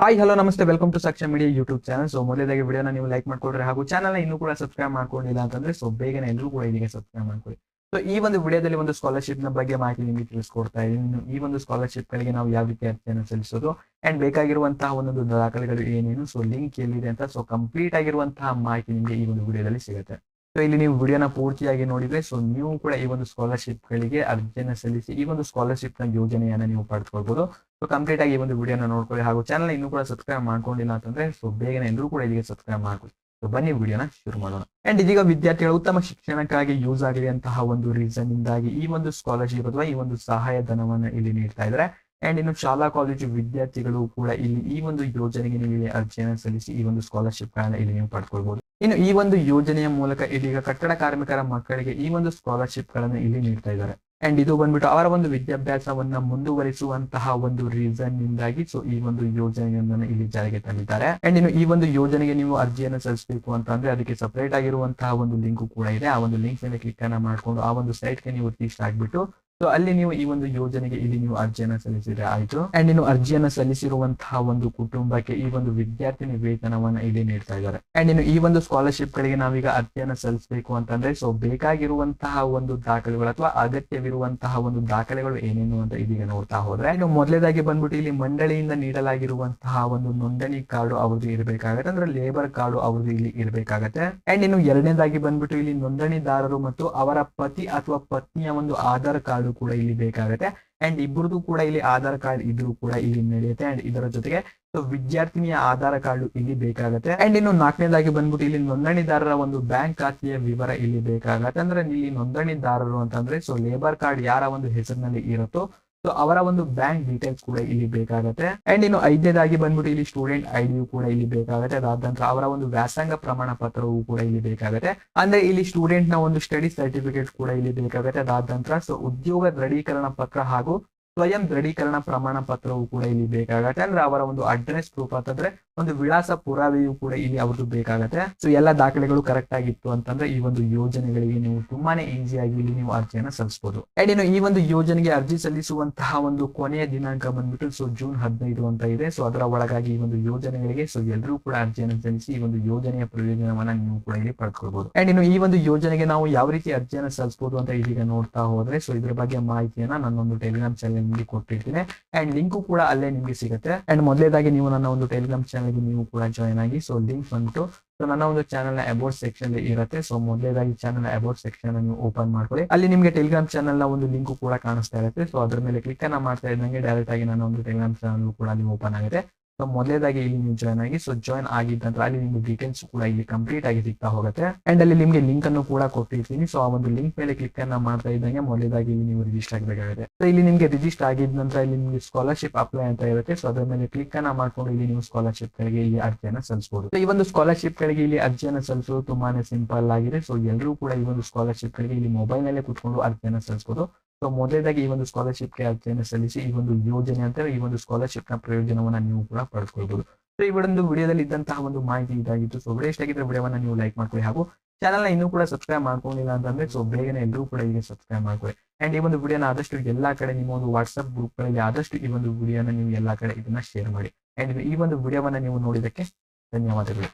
Hi hello ನಮಸ್ತೆ. Welcome to Saksha media YouTube channel so ಮೊದಲೇದಾಗಿ ವಿಡಿಯೋನ ನೀವು ಲೈಕ್ ಮಾಡ್ಕೊಡ್ರಿ ಹಾಗೂ ಚಾನಲ್ ಇನ್ನೂ ಕೂಡ ಸಬ್ಸ್ಕ್ರೈಬ್ ಮಾಡ್ಕೊಂಡಿಲ್ಲ ಅಂತಂದ್ರೆ ಸೊ ಬೇಗನೆ ಎಲ್ಲರೂ ಕೂಡ ಇದೀಗ ಸಬ್ಸ್ಕ್ರೈಬ್ ಮಾಡ್ಕೊಳ್ಳಿ. ಸೊ ಈ ಒಂದು ವಿಡಿಯೋದಲ್ಲಿ ಒಂದು ಸ್ಕಾಲರ್ಶಿಪ್ನ ಬಗ್ಗೆ ಮಾಹಿತಿ ನಿಮಗೆ ತಿಳಿಸ್ಕೊಡ್ತಾ ಇದ್ದೀನಿ. ಈ ಒಂದು ಸ್ಕಾಲರ್ಶಿಪ್ ಗಳಿಗೆ ನಾವು ಯಾವ ರೀತಿ ಅರ್ಜಿಯನ್ನು ಸಲ್ಲಿಸೋದು ಅಂಡ್ ಬೇಕಾಗಿರುವಂತಹ ಒಂದೊಂದು ದಾಖಲೆಗಳು ಏನೇನು ಸೊ ಲಿಂಕ್ ಎಲ್ಲಿದೆ ಅಂತ ಸೊ ಕಂಪ್ಲೀಟ್ ಆಗಿರುವಂತಹ ಮಾಹಿತಿ ನಿಮಗೆ ಈ ಒಂದು ವಿಡಿಯೋದಲ್ಲಿ ಸಿಗುತ್ತೆ. ಸೊ ಇಲ್ಲಿ ನೀವು ವಿಡಿಯೋನ ಪೂರ್ತಿಯಾಗಿ ನೋಡಿದ್ರೆ ಸೊ ನೀವು ಕೂಡ ಈ ಒಂದು ಸ್ಕಾಲರ್ಶಿಪ್ ಗಳಿಗೆ ಅರ್ಜಿಯನ್ನು ಸಲ್ಲಿಸಿ, ಈ ಒಂದು ಸ್ಕಾಲರ್ಶಿಪ್ನ ಯೋಜನೆಯನ್ನ ನೀವು ಪಡ್ಕೊಳ್ಬಹುದು ಸೊ ಕಂಪ್ಲೀಟ್ ಆಗಿ ಈ ಒಂದು ವಿಡಿಯೋನ ನೋಡ್ಕೊಳ್ಳಿ. ಹಾಗೂ ಚಾನಲ್ ಇನ್ನೂ ಕೂಡ ಸಬ್ಸ್ಕ್ರೈಬ್ ಮಾಡ್ಕೊಂಡಿಲ್ಲ ಅಂತಂದ್ರೆ ಸೊ ಬೇಗನೆ ಎಲ್ಲರೂ ಕೂಡ ಇದೀಗ ಸಬ್ಸ್ಕ್ರೈಬ್ ಮಾಡ್ಕೊಳ್ಳಿ. ಸೊ ಬನ್ನಿ ವಿಡಿಯೋನ ಶುರು ಮಾಡೋಣ. ಅಂಡ್ ಇದೀಗ ವಿದ್ಯಾರ್ಥಿಗಳು ಉತ್ತಮ ಶಿಕ್ಷಣಕ್ಕಾಗಿ ಯೂಸ್ ಆಗಲಿ ಅಂತಹ ಒಂದು ರೀಸನ್ ಇಂದಾಗಿ ಈ ಒಂದು ಸ್ಕಾಲರ್ಶಿಪ್ ಅಥವಾ ಈ ಒಂದು ಸಹಾಯಧನವನ್ನು ಇಲ್ಲಿ ನೀಡ್ತಾ ಇದ್ದಾರೆ. ಅಂಡ್ ಇನ್ನು ಶಾಲಾ ಕಾಲೇಜು ವಿದ್ಯಾರ್ಥಿಗಳು ಕೂಡ ಇಲ್ಲಿ ಈ ಒಂದು ಯೋಜನೆಗೆ ನೀವು ಇಲ್ಲಿ ಅರ್ಜಿಯನ್ನು ಸಲ್ಲಿಸಿ ಈ ಒಂದು ಸ್ಕಾಲರ್ಶಿಪ್ ಗಳನ್ನ ಇಲ್ಲಿ ನೀವು ಪಡ್ಕೊಳ್ಬಹುದು ಇನ್ನು ಈ ಒಂದು ಯೋಜನೆಯ ಮೂಲಕ ಇದೀಗ ಕಟ್ಟಡ ಕಾರ್ಮಿಕರ ಮಕ್ಕಳಿಗೆ ಈ ಒಂದು ಸ್ಕಾಲರ್ಶಿಪ್ಗಳನ್ನು ಇಲ್ಲಿ ನೀಡ್ತಾ ಇದ್ದಾರೆ. ಅಂಡ್ ಇದು ಬಂದ್ಬಿಟ್ಟು ಅವರ ಒಂದು ವಿದ್ಯಾಭ್ಯಾಸವನ್ನ ಮುಂದುವರಿಸುವಂತಹ ಒಂದು ರೀಸನ್ ನಿಂದಾಗಿ ಸೊ ಈ ಒಂದು ಯೋಜನೆಯನ್ನ ಇಲ್ಲಿ ಜಾರಿಗೆ ತಂದಿದ್ದಾರೆ. ಅಂಡ್ ಇನ್ನು ಈ ಒಂದು ಯೋಜನೆಗೆ ನೀವು ಅರ್ಜಿಯನ್ನು ಸಲ್ಲಿಸಬೇಕು ಅಂತ ಅಂದ್ರೆ ಅದಕ್ಕೆ ಸಪರೇಟ್ ಆಗಿರುವಂತಹ ಒಂದು ಲಿಂಕ್ ಕೂಡ ಇದೆ. ಆ ಒಂದು ಲಿಂಕ್ ಮೇಲೆ ಕ್ಲಿಕ್ ಅನ್ನ ಮಾಡ್ಕೊಂಡು ಆ ಒಂದು ಸೈಟ್ಗೆ ನೀವು ರೀಚ್ ಆಗ್ಬಿಟ್ಟು ಸೊ ಅಲ್ಲಿ ನೀವು ಈ ಒಂದು ಯೋಜನೆಗೆ ಇಲ್ಲಿ ನೀವು ಅರ್ಜಿಯನ್ನ ಸಲ್ಲಿಸಿದ್ರೆ ಆಯ್ತು. ಅಂಡ್ ಇನ್ನು ಅರ್ಜಿಯನ್ನ ಸಲ್ಲಿಸಿರುವಂತಹ ಒಂದು ಕುಟುಂಬಕ್ಕೆ ಈ ಒಂದು ವಿದ್ಯಾರ್ಥಿನಿ ವೇತನವನ್ನ ಇಲ್ಲಿ ನೀಡ್ತಾ ಇದ್ದಾರೆ. ಅಂಡ್ ಇನ್ನು ಈ ಒಂದು ಸ್ಕಾಲರ್ಶಿಪ್ ಗಳಿಗೆ ನಾವೀಗ ಅರ್ಜಿಯನ್ನ ಸಲ್ಲಿಸಬೇಕು ಅಂತಂದ್ರೆ ಸೊ ಬೇಕಾಗಿರುವಂತಹ ಒಂದು ದಾಖಲೆಗಳು ಅಥವಾ ಅಗತ್ಯವಿರುವಂತಹ ಒಂದು ದಾಖಲೆಗಳು ಏನೇನು ಅಂತ ಇದೀಗ ನೋಡ್ತಾ ಹೋದ್ರೆ. ಇನ್ನು ಮೊದಲೇದಾಗಿ ಬಂದ್ಬಿಟ್ಟು ಇಲ್ಲಿ ಮಂಡಳಿಯಿಂದ ನೀಡಲಾಗಿರುವಂತಹ ಒಂದು ನೋಂದಣಿ ಕಾರ್ಡು ಅವ್ರದ್ದು ಇರಬೇಕಾಗತ್ತೆ. ಅಂದ್ರೆ ಲೇಬರ್ ಕಾರ್ಡು ಅವ್ರದ್ದು ಇಲ್ಲಿ ಇರಬೇಕಾಗತ್ತೆ. ಅಂಡ್ ಇನ್ನು ಎರಡನೇದಾಗಿ ಬಂದ್ಬಿಟ್ಟು ಇಲ್ಲಿ ನೋಂದಣಿದಾರರು ಮತ್ತು ಅವರ ಪತಿ ಅಥವಾ ಪತ್ನಿಯ ಒಂದು ಆಧಾರ್ ಕಾರ್ಡು ಕೂಡ ಇಲ್ಲಿ ಬೇಕಾಗುತ್ತೆ. ಅಂಡ್ ಇಬ್ಬರದು ಕೂಡ ಇಲ್ಲಿ ಆಧಾರ್ ಕಾರ್ಡ್ ಇದ್ರೂ ಕೂಡ ಇಲ್ಲಿ ನಡೆಯುತ್ತೆ. ಅಂಡ್ ಇದರ ಜೊತೆಗೆ ಸೊ ವಿದ್ಯಾರ್ಥಿನಿಯ ಆಧಾರ್ ಕಾರ್ಡ್ ಇಲ್ಲಿ ಬೇಕಾಗುತ್ತೆ. ಅಂಡ್ ಇನ್ನು ನಾಲ್ಕನೇದಾಗಿ ಬಂದ್ಬಿಟ್ಟು ಇಲ್ಲಿ ನೋಂದಣಿದಾರರ ಒಂದು ಬ್ಯಾಂಕ್ ಖಾತೆಯ ವಿವರ ಇಲ್ಲಿ ಬೇಕಾಗತ್ತೆ. ಅಂದ್ರೆ ಇಲ್ಲಿ ನೋಂದಣಿದಾರರು ಅಂತಂದ್ರೆ ಸೊ ಲೇಬರ್ ಕಾರ್ಡ್ ಯಾರ ಒಂದು ಹೆಸರಿನಲ್ಲಿ ಇರುತ್ತೋ ಸೊ ಅವರ ಒಂದು ಬ್ಯಾಂಕ್ ಡೀಟೇಲ್ಸ್ ಕೂಡ ಇಲ್ಲಿ ಬೇಕಾಗುತ್ತೆ. ಅಂಡ್ ಇನ್ನು ಐದನೇದಾಗಿ ಬಂದ್ಬಿಟ್ಟು ಇಲ್ಲಿ ಸ್ಟೂಡೆಂಟ್ ಐಡಿಯು ಕೂಡ ಇಲ್ಲಿ ಬೇಕಾಗುತ್ತೆ. ಅದಾದ ನಂತರ ಅವರ ಒಂದು ವ್ಯಾಸಂಗ ಪ್ರಮಾಣ ಪತ್ರವು ಕೂಡ ಇಲ್ಲಿ ಬೇಕಾಗುತ್ತೆ. ಅಂದ್ರೆ ಇಲ್ಲಿ ಸ್ಟೂಡೆಂಟ್ನ ಒಂದು ಸ್ಟಡಿ ಸರ್ಟಿಫಿಕೇಟ್ ಕೂಡ ಇಲ್ಲಿ ಬೇಕಾಗುತ್ತೆ. ಅದಾದ ನಂತರ ಸೊ ಉದ್ಯೋಗ ದೃಢೀಕರಣ ಪತ್ರ ಹಾಗೂ ಸ್ವಯಂ ದೃಢೀಕರಣ ಪ್ರಮಾಣ ಪತ್ರವು ಕೂಡ ಇಲ್ಲಿ ಬೇಕಾಗತ್ತೆ. ಅಂದ್ರೆ ಅವರ ಒಂದು ಅಡ್ರೆಸ್ ಪ್ರೂಫ್ ಅಂತಂದ್ರೆ ಒಂದು ವಿಳಾಸ ಪುರಾವೆಯು ಕೂಡ ಇಲ್ಲಿ ಅವ್ರದ್ದು ಬೇಕಾಗತ್ತೆ. ಸೊ ಎಲ್ಲ ದಾಖಲೆಗಳು ಕರೆಕ್ಟ್ ಆಗಿತ್ತು ಅಂತಂದ್ರೆ ಈ ಒಂದು ಯೋಜನೆಗಳಿಗೆ ನೀವು ತುಂಬಾನೇ ಆಗಿ ಇಲ್ಲಿ ನೀವು ಅರ್ಜಿಯನ್ನ ಸಲ್ಲಿಸಬಹುದು ಅಂಡ್ ಇನ್ನು ಈ ಒಂದು ಯೋಜನೆಗೆ ಅರ್ಜಿ ಸಲ್ಲಿಸುವಂತಹ ಒಂದು ಕೊನೆಯ ದಿನಾಂಕ ಬಂದ್ಬಿಟ್ಟು ಸೊ ಜೂನ್ ಹದಿನೈದು ಅಂತ ಇದೆ. ಸೊ ಅದರ ಒಳಗಾಗಿ ಈ ಒಂದು ಯೋಜನೆಗಳಿಗೆ ಸೊ ಎಲ್ಲರೂ ಕೂಡ ಅರ್ಜಿಯನ್ನು ಸಲ್ಲಿಸಿ ಈ ಒಂದು ಯೋಜನೆಯ ಪ್ರಯೋಜನವನ್ನ ನೀವು ಕೂಡ ಇಲ್ಲಿ ಪಡ್ಕೊಳ್ಬಹುದು ಅಂಡ್ ಇನ್ನು ಈ ಒಂದು ಯೋಜನೆಗೆ ನಾವು ಯಾವ ರೀತಿ ಅರ್ಜಿಯನ್ನು ಸಲ್ಲಿಸಬಹುದು ಅಂತ ಇದೀಗ ನೋಡ್ತಾ ಹೋದ್ರೆ ಸೊ ಇದ್ರ ಬಗ್ಗೆ ಮಾಹಿತಿಯನ್ನ ನನ್ನೊಂದು ಟೆಲಿಗ್ರಾಮ್ ಚಾನಲ್ ಕೊಟ್ಟಿರ್ತೀನಿ. ಅಂಡ್ ಲಿಂಕು ಕೂಡ ಅಲ್ಲೇ ನಿಮಗೆ ಸಿಗುತ್ತೆ. ಅಂಡ್ ಮೊದಲೇದಾಗಿ ನೀವು ನನ್ನ ಒಂದು ಟೆಲಿಗ್ರಾಮ್ ಚಾನಲ್ಗೆ ನೀವು ಕೂಡ ಜಾಯ್ನ್ ಆಗಿ ಸೊ ಲಿಂಕ್ ಬಂತು ಸೊ ನನ್ನ ಒಂದು ಚಾನಲ್ ಅಬೌಟ್ ಸೆಕ್ಷನ್ ಇರುತ್ತೆ. ಸೊ ಮೊದಲೇದಾಗಿ ಚಾನಲ್ ಅಬೌಟ್ ಸೆಕ್ಷನ್ ನೀವು ಓಪನ್ ಮಾಡ್ಕೊಳ್ಳಿ. ಅಲ್ಲಿ ನಿಮಗೆ ಟೆಲಿಗ್ರಾಮ್ ಚಾನಲ್ನ ಒಂದು ಲಿಂಕ್ ಕೂಡ ಕಾಣಿಸ್ತಾ ಇರುತ್ತೆ. ಸೊ ಅದ್ರ ಮೇಲೆ ಕ್ಲಿಕ್ ಅನ್ನ ಮಾಡ್ತಾ ಇದ್ದಂಗೆ ಡೈರೆಕ್ಟ್ ಆಗಿ ನನ್ನ ಒಂದು ಟೆಲಿಗ್ರಾಮ್ ಚಾನಲ್ ಕೂಡ ಅಲ್ಲಿ ಓಪನ್ ಆಗುತ್ತೆ. ಸೊ ಮೊದಲೇದಾಗಿ ಇಲ್ಲಿ ನೀವು ಜಾಯ್ನ್ ಆಗಿ ಸೊ ಜಾಯ್ನ್ ಆಗಿದ ನಂತರ ಅಲ್ಲಿ ನಿಮ್ಗೆ ಡೀಟೇಲ್ಸ್ ಕೂಡ ಇಲ್ಲಿ ಕಂಪ್ಲೀಟ್ ಆಗಿ ಸಿಗ್ತಾ ಹೋಗುತ್ತೆ. ಅಂಡ್ ಅಲ್ಲಿ ನಿಮಗೆ ಲಿಂಕ್ ಅನ್ನು ಕೂಡ ಕೊಟ್ಟಿರ್ತೀನಿ. ಸೊ ಆ ಒಂದು ಲಿಂಕ್ ಮೇಲೆ ಕ್ಲಿಕ್ ಅನ್ನ ಮಾಡ್ತಾ ಇದ್ದಂಗೆ ಮೊದಲೇದಾಗಿ ಇಲ್ಲಿ ನೀವು ರಿಜಿಸ್ಟರ್ ಆಗಬೇಕಾಗುತ್ತೆ. ಸೊ ಇಲ್ಲಿ ನಿಮಗೆ ರಿಜಿಸ್ಟರ್ ಆಗಿದ ನಂತರ ಇಲ್ಲಿ ನಿಮಗೆ ಸ್ಕಾಲರ್ಶಿಪ್ ಅಪ್ಲೈ ಅಂತ ಇರುತ್ತೆ. ಸೊ ಅದರ ಮೇಲೆ ಕ್ಲಿಕ್ ಅನ್ನ ಮಾಡ್ಕೊಂಡು ಇಲ್ಲಿ ನೀವು ಸ್ಕಾಲರ್ಶಿಪ್ ಗಳಿಗೆ ಇಲ್ಲಿ ಅರ್ಜಿಯನ್ನು ಸಲ್ಲಿಸಬಹುದು ಈ ಒಂದು ಸ್ಕಾಲರ್ಶಿಪ್ ಗಳಿಗೆ ಇಲ್ಲಿ ಅರ್ಜಿಯನ್ನು ಸಲ್ಲಿಸೋದು ತುಂಬಾನೇ ಸಿಂಪಲ್ ಆಗಿದೆ. ಸೊ ಎಲ್ಲರೂ ಕೂಡ ಈ ಒಂದು ಸ್ಕಾಲರ್ಶಿಪ್ ಗಳಿಗೆ ಇಲ್ಲಿ ಮೊಬೈಲ್ ನಲ್ಲೇ ಕುತ್ಕೊಂಡು ಅರ್ಜಿಯನ್ನು ಸಲ್ಲಿಸಬಹುದು ಸೊ ಮೊದಲೇದಾಗಿ ಈ ಒಂದು ಸ್ಕಾಲರ್ಶಿಪ್ಗೆ ಅರ್ಜಿಯನ್ನು ಸಲ್ಲಿಸಿ, ಈ ಒಂದು ಯೋಜನೆ ಅಂತ ಈ ಒಂದು ಸ್ಕಾಲರ್ಶಿಪ್ನ ಪ್ರಯೋಜನವನ್ನ ನೀವು ಕೂಡ ಪಡೆದುಕೊಳ್ಬಹುದು ಸೊ ಈ ಒಂದು ವಿಡಿಯೋದಲ್ಲಿ ಇದ್ದಂತಹ ಒಂದು ಮಾಹಿತಿ ಇದಾಗಿತ್ತು. ಸೊ ವಿಡಿಯೋ ಇಷ್ಟಾಗಿದ್ರೆ ವಿಡಿಯೋವನ್ನ ನೀವು ಲೈಕ್ ಮಾಡ್ಕೊಳ್ಳಿ ಹಾಗೂ ಚಾನಲ್ನ ಇನ್ನೂ ಕೂಡ ಸಬ್ಸ್ಕ್ರೈಬ್ ಮಾಡ್ಕೊಂಡಿಲ್ಲ ಅಂತಂದ್ರೆ ಸೊ ಬೇಗನೆ ಎಲ್ಲರೂ ಕೂಡ ಈಗ ಸಬ್ಸ್ಕ್ರೈಬ್ ಮಾಡ್ಕೊಳ್ಳಿ. ಅಂಡ್ ಈ ಒಂದು ವಿಡಿಯೋನ ಆದಷ್ಟು ಎಲ್ಲಾ ಕಡೆ ನಿಮ್ಮ ಒಂದು ವಾಟ್ಸ್ಆಪ್ ಗ್ರೂಪ್ಗಳಲ್ಲಿ ಆದಷ್ಟು ಈ ಒಂದು ವಿಡಿಯೋನ ನೀವು ಎಲ್ಲಾ ಕಡೆ ಇದನ್ನ ಶೇರ್ ಮಾಡಿ. ಅಂಡ್ ಈ ಒಂದು ವಿಡಿಯೋವನ್ನ ನೀವು ನೋಡಿದಕ್ಕೆ ಧನ್ಯವಾದಗಳು.